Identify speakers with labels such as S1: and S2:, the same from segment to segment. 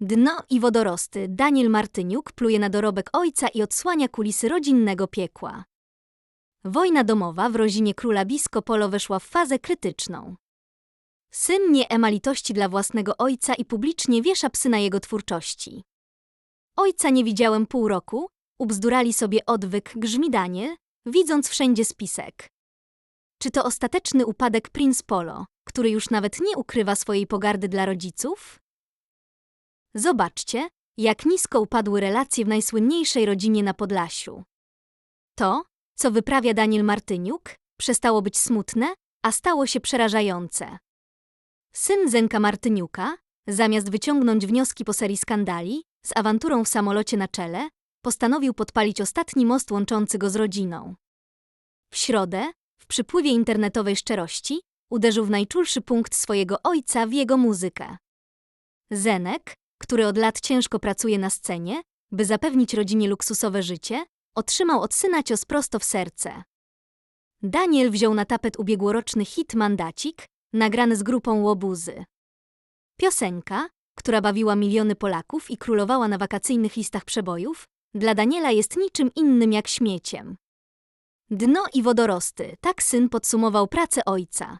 S1: Dno i wodorosty. Daniel Martyniuk pluje na dorobek ojca i odsłania kulisy rodzinnego piekła. Wojna domowa w rodzinie króla Bisko Polo weszła w fazę krytyczną. Syn nie ema litości dla własnego ojca i publicznie wiesza psy na jego twórczości. Ojca nie widziałem pół roku, ubzdurali sobie odwyk grzmi Daniel, widząc wszędzie spisek. Czy to ostateczny upadek Prince Polo, który już nawet nie ukrywa swojej pogardy dla rodziców? Zobaczcie, jak nisko upadły relacje w najsłynniejszej rodzinie na Podlasiu. To, co wyprawia Daniel Martyniuk, przestało być smutne, a stało się przerażające. Syn Zenka Martyniuka, zamiast wyciągnąć wnioski po serii skandali, z awanturą w samolocie na czele, postanowił podpalić ostatni most łączący go z rodziną. W środę, w przypływie internetowej szczerości, uderzył w najczulszy punkt swojego ojca w jego muzykę. Zenek, który od lat ciężko pracuje na scenie, by zapewnić rodzinie luksusowe życie, otrzymał od syna cios prosto w serce. Daniel wziął na tapet ubiegłoroczny hit Mandacik, nagrany z grupą Łobuzy. Piosenka, która bawiła miliony Polaków i królowała na wakacyjnych listach przebojów, dla Daniela jest niczym innym jak śmieciem. Dno i wodorosty, tak syn podsumował pracę ojca.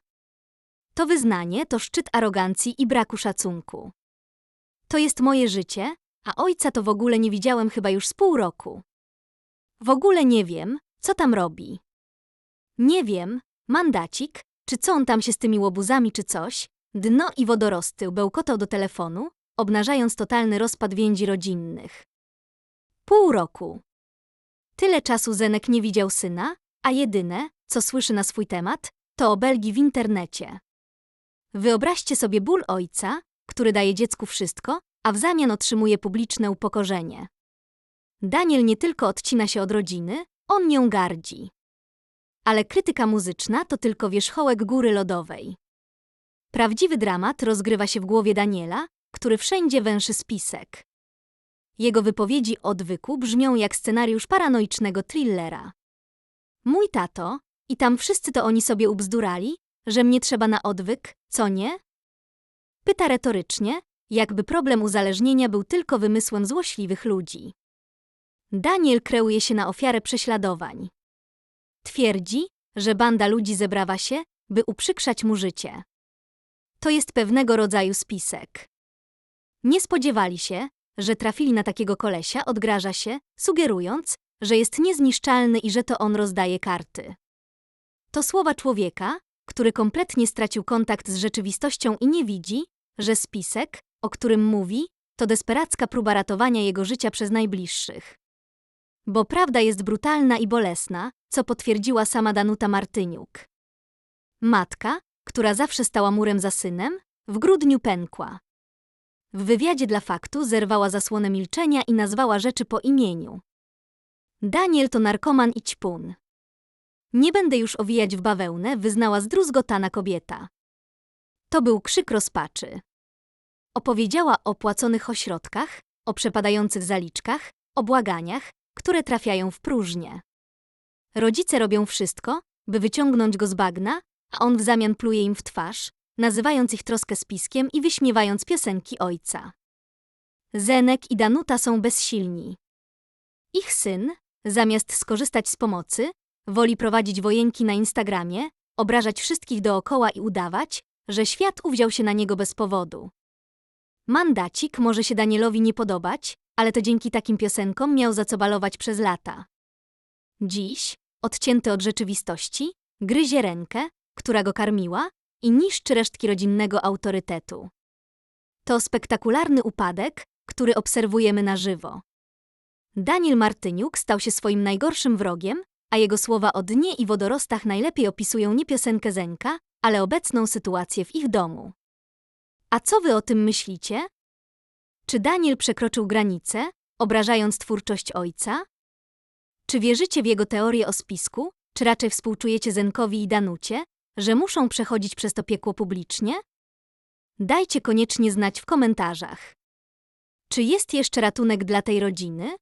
S1: To wyznanie to szczyt arogancji i braku szacunku. To jest moje życie, a ojca to w ogóle nie widziałem chyba już z pół roku. W ogóle nie wiem, co tam robi. Nie wiem, mandacik, czy co on tam się z tymi łobuzami czy coś, dno i wodorosty bełkotał do telefonu, obnażając totalny rozpad więzi rodzinnych. Pół roku. Tyle czasu Zenek nie widział syna, a jedyne, co słyszy na swój temat, to obelgi w internecie. Wyobraźcie sobie ból ojca, który daje dziecku wszystko, a w zamian otrzymuje publiczne upokorzenie. Daniel nie tylko odcina się od rodziny, on nią gardzi. Ale krytyka muzyczna to tylko wierzchołek góry lodowej. Prawdziwy dramat rozgrywa się w głowie Daniela, który wszędzie węszy spisek. Jego wypowiedzi odwyku brzmią jak scenariusz paranoicznego thrillera. Mój tato, i tam wszyscy to oni sobie ubzdurali, że mnie trzeba na odwyk, co nie? Pyta retorycznie, jakby problem uzależnienia był tylko wymysłem złośliwych ludzi. Daniel kreuje się na ofiarę prześladowań. Twierdzi, że banda ludzi zebrała się, by uprzykrzać mu życie. To jest pewnego rodzaju spisek. Nie spodziewali się, że trafili na takiego kolesia, odgraża się, sugerując, że jest niezniszczalny i że to on rozdaje karty. To słowa człowieka, który kompletnie stracił kontakt z rzeczywistością i nie widzi, że spisek, o którym mówi, to desperacka próba ratowania jego życia przez najbliższych. Bo prawda jest brutalna i bolesna, co potwierdziła sama Danuta Martyniuk. Matka, która zawsze stała murem za synem, w grudniu pękła. W wywiadzie dla faktu zerwała zasłonę milczenia i nazwała rzeczy po imieniu. Daniel to narkoman i ćpun. Nie będę już owijać w bawełnę, wyznała zdruzgotana kobieta. To był krzyk rozpaczy. Opowiedziała o płaconych ośrodkach, o przepadających zaliczkach, o błaganiach, które trafiają w próżnię. Rodzice robią wszystko, by wyciągnąć go z bagna, a on w zamian pluje im w twarz, nazywając ich troskę spiskiem i wyśmiewając piosenki ojca. Zenek i Danuta są bezsilni. Ich syn, zamiast skorzystać z pomocy, woli prowadzić wojenki na Instagramie, obrażać wszystkich dookoła i udawać, że świat uwziął się na niego bez powodu. Mandacik może się Danielowi nie podobać, ale to dzięki takim piosenkom miał za co balować przez lata. Dziś, odcięty od rzeczywistości, gryzie rękę, która go karmiła i niszczy resztki rodzinnego autorytetu. To spektakularny upadek, który obserwujemy na żywo. Daniel Martyniuk stał się swoim najgorszym wrogiem, a jego słowa o dnie i wodorostach najlepiej opisują nie piosenkę Zenka, ale obecną sytuację w ich domu. A co wy o tym myślicie? Czy Daniel przekroczył granicę, obrażając twórczość ojca? Czy wierzycie w jego teorię o spisku, czy raczej współczujecie Zenkowi i Danucie, że muszą przechodzić przez to piekło publicznie? Dajcie koniecznie znać w komentarzach. Czy jest jeszcze ratunek dla tej rodziny?